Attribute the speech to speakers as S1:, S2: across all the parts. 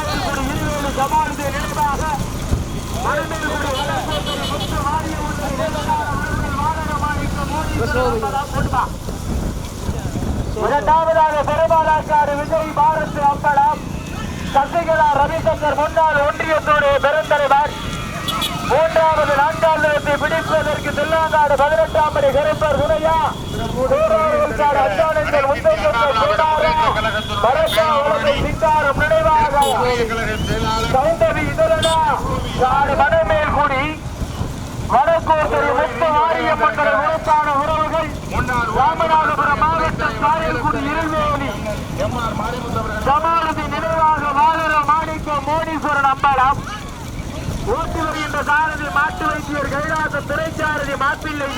S1: காவல்துறை ஈரோடு இரண்டாவதாக பெருமாளாக்காடு விஜய் பாரத் அம்பலம் சசிகலா ரவிசங்கர் முன்னாள் ஒன்றியத்தோடு பெருந்தலைவர் மூன்றாவது நான்காவது பிடிப்பதற்கு தில்லாங்காடு பதினெட்டாம் படி கருப்பர் குணையா மூன்றாவது அஞ்சானங்கள் முந்தைய சௌந்தரி இதழனா நாடு மனமேல் குடி வடக்கோட்டை முத்து மாரியம்மன் உறுப்பான உறவுகள் ராமநாதபுரம் மாவட்டம் காயல்குடி இருவேலி சமானதி நினைவாக வாழற மாணிக்க மோனீஸ்வரன் அம்பலம் ஓட்டி வருகின்ற சாரதி மாட்டு வைத்தியர் கைலாச துறைச்சாரதி மாப்பிள்ளை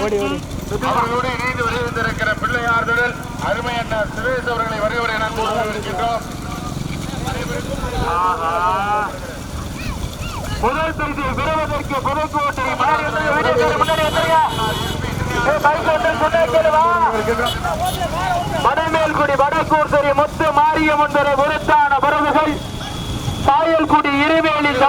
S2: அவர்களோடு இணைந்து வருகின்றிருக்கிற பிள்ளையார்களுடன் அருமை அண்ணா சுரேஷ் அவர்களை வருகிறேன் நன்கு வரவேற்கின்றோம்
S1: முதல் பரிசு பெறுவதற்கு புதுக்கோட்டை வடமேல்குடி வடக்கூர் தெரிய முத்து மாரியம்மன் பெற பொருத்தான பருவுகள் சாயல்குடி இருவேலில்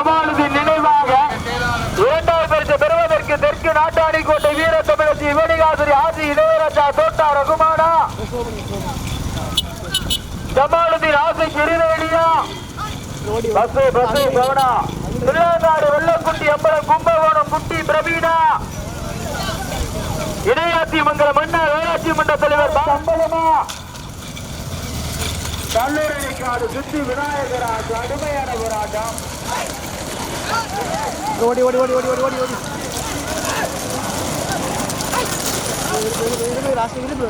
S1: பஸ் பஸ் கவனா திருநாடு வெள்ளக்குட்டி அம்பலம் கும்பகோணம் குட்டி பிரவீனா இடையாட்சி மங்கலம் மன்ன வேளாட்சி மன்ற தலைவர் அம்பலமா கல்லூரி காடு சுத்தி விநாயகராஜ் அருமையான போராட்டம்
S3: ஓடி ஓடி ஓடி ஓடி ஓடி ஓடி ஓடி லாஸ்ட் இருக்கு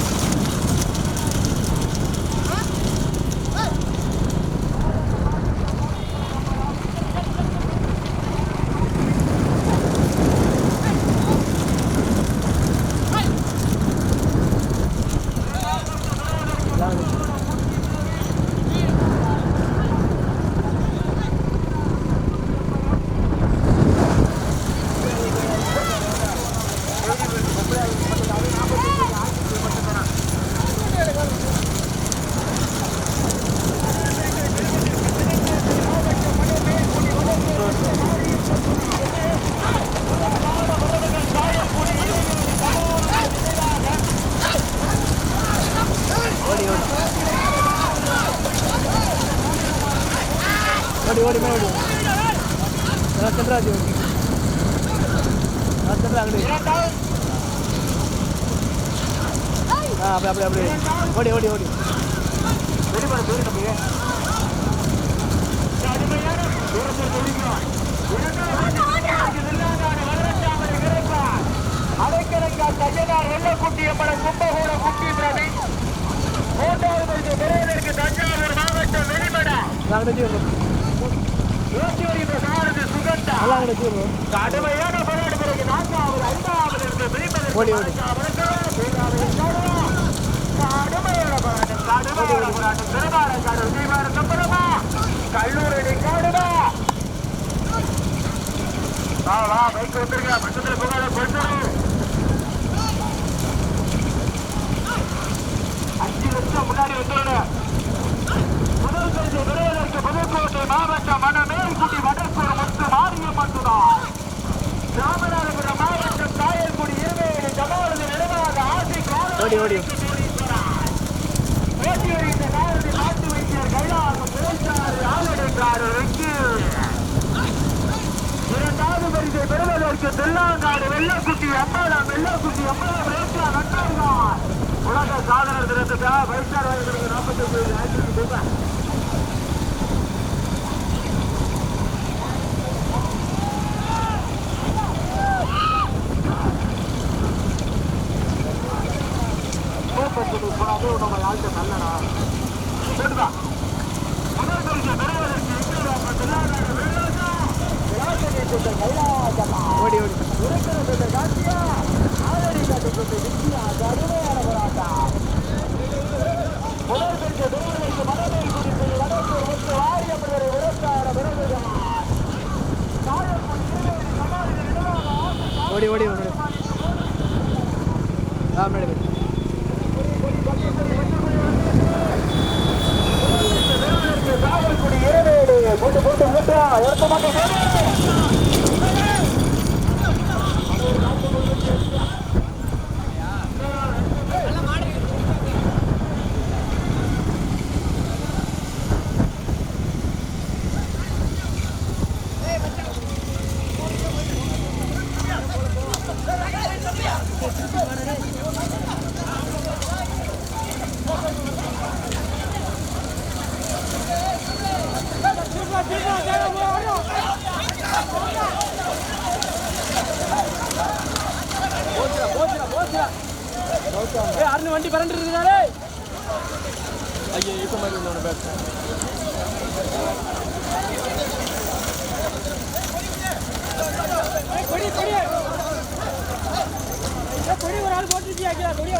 S3: யோகராஜ் யோகி ஆ அப்படி அப்படி அப்படி ஓடி ஓடி ஓடி.
S1: வெளிப்பாடு போயிரு நமக்கு அரைக்கரைக்கால் தையனார் வெள்ளக்குட்டி எம்பட கும்பகோணம் குட்டி பிரதி. மாவட்டம்
S3: வெளிப்பட.
S1: கடுமையான போராட்ட பிறகு நான்காவது ஐந்தாவது கடுமையான போராட்டம் கடுமையான போராட்டம் திருவார கடல் தீவார கல்லூரி காடுமா வா வா பைக் வந்துருங்க பக்கத்துல போகாத போயிட்டு அஞ்சு லட்சம் முன்னாடி வந்துடணும் முதல் பரிசு பெறுவதற்கு புதுக்கோட்டை மாவட்டம் மணமேல்குடி வடக்கூர் காரியப்பட்டுதான் ராமநாதபுரம் மாவட்டம் காயல்குடி இருமையிலே ஜமாவது நிலவாக ஆசை
S3: ஓடி ஓடி.
S1: ஓட்டி வருகின்ற காலத்தை மாற்றி வைத்தார் கைலாசம் பிழைத்தார் ஆளுடைந்தார் வெற்றி இரண்டாவது பரிசை பெறுவதற்கு தெல்லாங்காடு வெள்ளக்குட்டி அம்மாடா வெள்ளக்குட்டி அம்மாடா ரேட்டா நட்டாடுதான் உலக சாதனை தினத்துக்காக வைத்தார் நாற்பத்தி ஒன்பது ஆயிரத்தி ಓಡಿ ಓಡಿ ಹೊರಗಡೆ ಹಾಂ ಮೇಡಮ್ அருண் வண்டி பரண்டு இருக்காரு ஐயோ இப்போ மாதிரி ஒன்று பேச கொடி. கொடி கொடி ஒரு ஆள் போட்டுருக்கியா? கொடி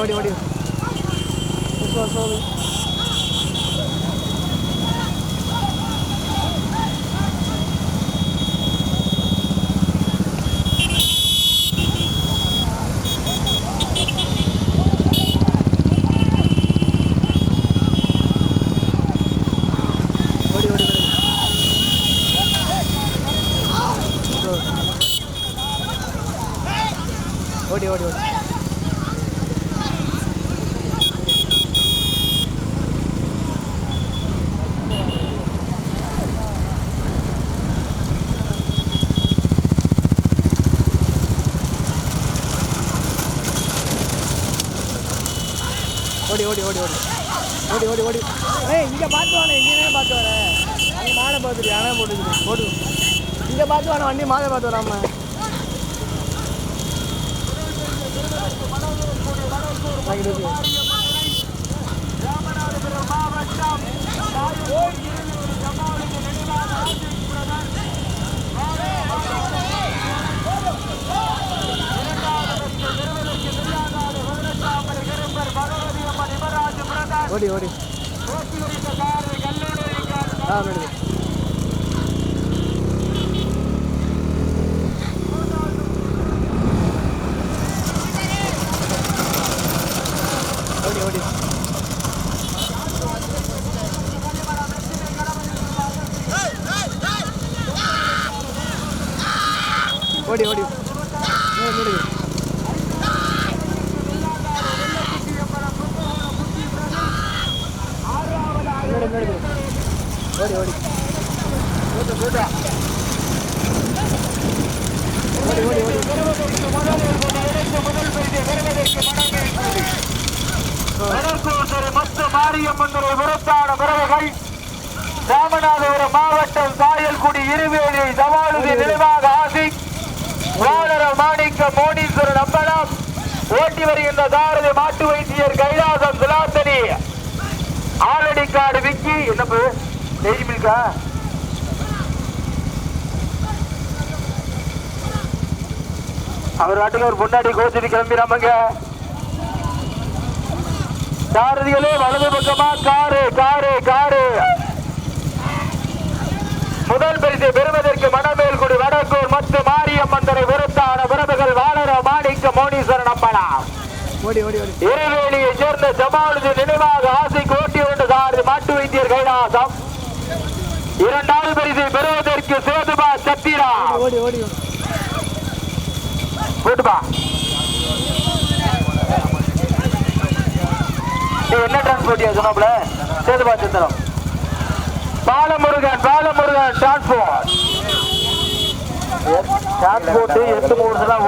S1: ഓടി ഓടി ഓടി. ஓடி ஓடி ஓடி ஓடி. ஓடி ஓடி ஓடி. ஏய் இங்கே பார்த்து வாங்க இங்கே பார்த்து வரேன் அங்கே மாடை பார்த்துட்டு யானை போட்டுக்கிட்டு ஓடு இங்கே பார்த்து வாங்க வண்டி மாடை பார்த்து வராம. வாங்கிட்டு ഓടി ഓടി. ആ ഒന്നെടുക്കും
S3: ഓടി ഓടി. ഓടി விருத்தான ராமநாதபுரம் மாவட்டம் சாயல்குடி இருவேலி சவாலுதி நினைவாக ஆசி வாழர மாணிக்க மோனீஸ்வரன் அம்பலம் ஓட்டி வருகின்ற தாரதி மாட்டு வைத்தியர் கைலாசம் சுலாத்தனி ஆலடிக்காடு விக்கி. என்ன நெய்மில்கா
S1: அவர் வாட்டுக்கு ஒரு பொண்டாடி கோச்சிட்டு கிளம்பிடாமங்க சாரதிகளே வலது பக்கமா காரு காரு காரு. முதல் பரிசை பெறுவதற்கு மணமேல்குடி வடக்கூர் மத்து மாரியம்மன் துறை விருத்தான விரதுகள் வாழர மாணிக்க மோனீஸ்வரன்
S3: ஓடி
S1: இருவேலியை சேர்ந்த ஜமாலுதி நினைவாக ஆசை கோட்டி ஒன்று சாரதி மாட்டு வைத்தியர் கைலாசம். இரண்டாவது பரிசை பெறுவதற்கு சேதுபா சத்திரா போட்டுப்பா. என்ன டிரான்ஸ்போர்ட்டியா சொன்னாப்ல சேதுபா சித்திரம் பாலமுருகன் பாலமுருகன் டிரான்ஸ்போர்ட் டிரான்ஸ்போர்ட் எட்டு மூணு தான்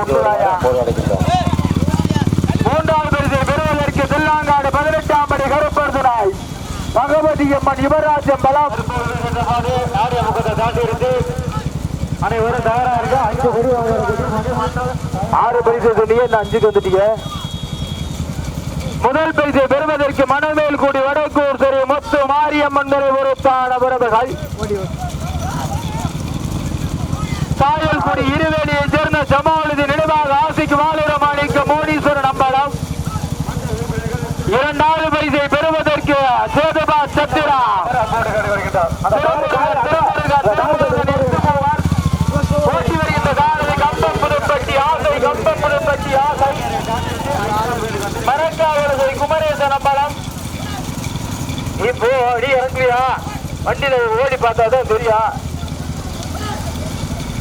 S1: மூன்றாவது பரிசு பெறுவதற்கு தில்லாங்காடு பதினெட்டாம் படி கருப்பர்துனாய். பகவதி அம்மன் யுவராஜம் பலம். அனைவரும் தயாரா இருக்க? அஞ்சு ஆறு பரிசு சொன்னீங்க இந்த அஞ்சுக்கு வந்துட்டீங்க முதல் பரிசை பெறுவதற்கு மனமேல் கூடி வடக்கூர் சரி மொத்த மாரியம்மன் துறை பொறுத்தான பிறகுகள்
S3: ஓடி ஓடி
S1: சாயல்குடி இருவேலியை சேர்ந்த ஜமாலுதி நினைவாக ஆசிக்கு வாலிர மாணிக்க மோனீஸ்வரன் அம்பலம். இரண்டாவது பரிசை பெறுவதற்கு சேதுபா சத்திரா ஓட்டி வருகின்ற சாரதி கம்பம் புதுப்பட்டி ஆசை கம்பம் புதுப்பட்டி ஆசை மரக்காவலதை குமரேசன் இப்போ அடி இறங்குவியா? வண்டியில ஓடி பார்த்தாதான் தெரியும்.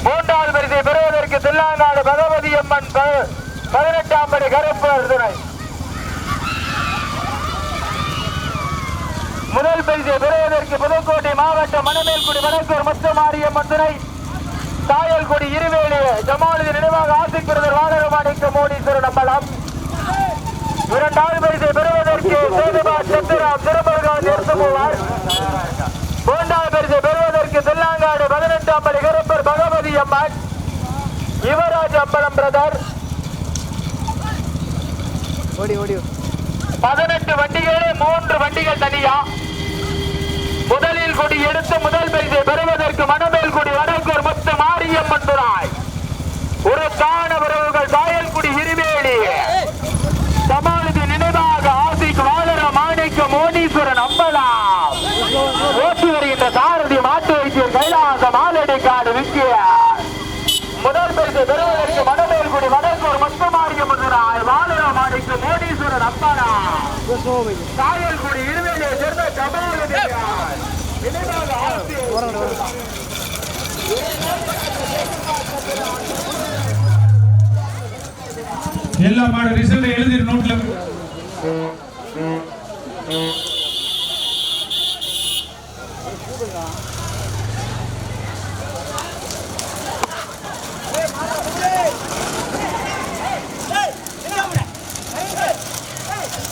S1: மூன்றாவது பரிசை பெறுவதற்கு தில்லாநாடு பகவதி அம்மன் பதினெட்டாம் படி கருப்பு அர்ஜுனை. முதல் பரிசை பெறுவதற்கு புதுக்கோட்டை மாவட்டம் மணமேல்குடி வடக்கூர் முத்துமாரியம்மன் துணை தாயல்குடி இருவேலி ஜமாலுதி நினைவாக ஆசைக்கிறதர் வாழரமாணிக்க மோடீஸ்வரன் அம்பலம் இரண்டாவது பரிசை சேதுபா சத்திரம் திருமருகான் நிறுத்த போவார். மூன்றாவது பரிசை பெறுவதற்கு தில்லாங்காடு பதினெட்டாம் படி கருப்பர் பகவதி அம்மன். யுவராஜ் அம்பலம் பிரதர். பதினெட்டு வண்டிகளே மூன்று வண்டிகள் தனியா. முதலில் கொடி எடுத்து முதல் பரிசை பெறுவதற்கு மணமேல் கொடி வடக்கூர் முத்து மாரியம்மன் துறாய் ஒரு தான உறவுகள் சாயல்குடி இருவேலி சமாளிதி நினைவாக ஆசிக்கு வாழற மாணிக்க மோனீஸ்வரன் அம்பலாம் ஓட்டி வருகின்ற சாரதி மாட்டு வைத்தியர் கைலாச மாலடி காடு விக்கிய முதல் பரிசு பெறுவதற்கு மணமேல்குடி வடக்கூர் முத்துமாரியம்மன் துறாய் வாழற மாணிக்க மோனீஸ்வரன் அம்பலாம்
S3: போய்
S1: சாயல்குடி இருவேலியை சேர்ந்த
S4: எல்லா மாடு ரிசல்ட் எழுதி நோட்ல.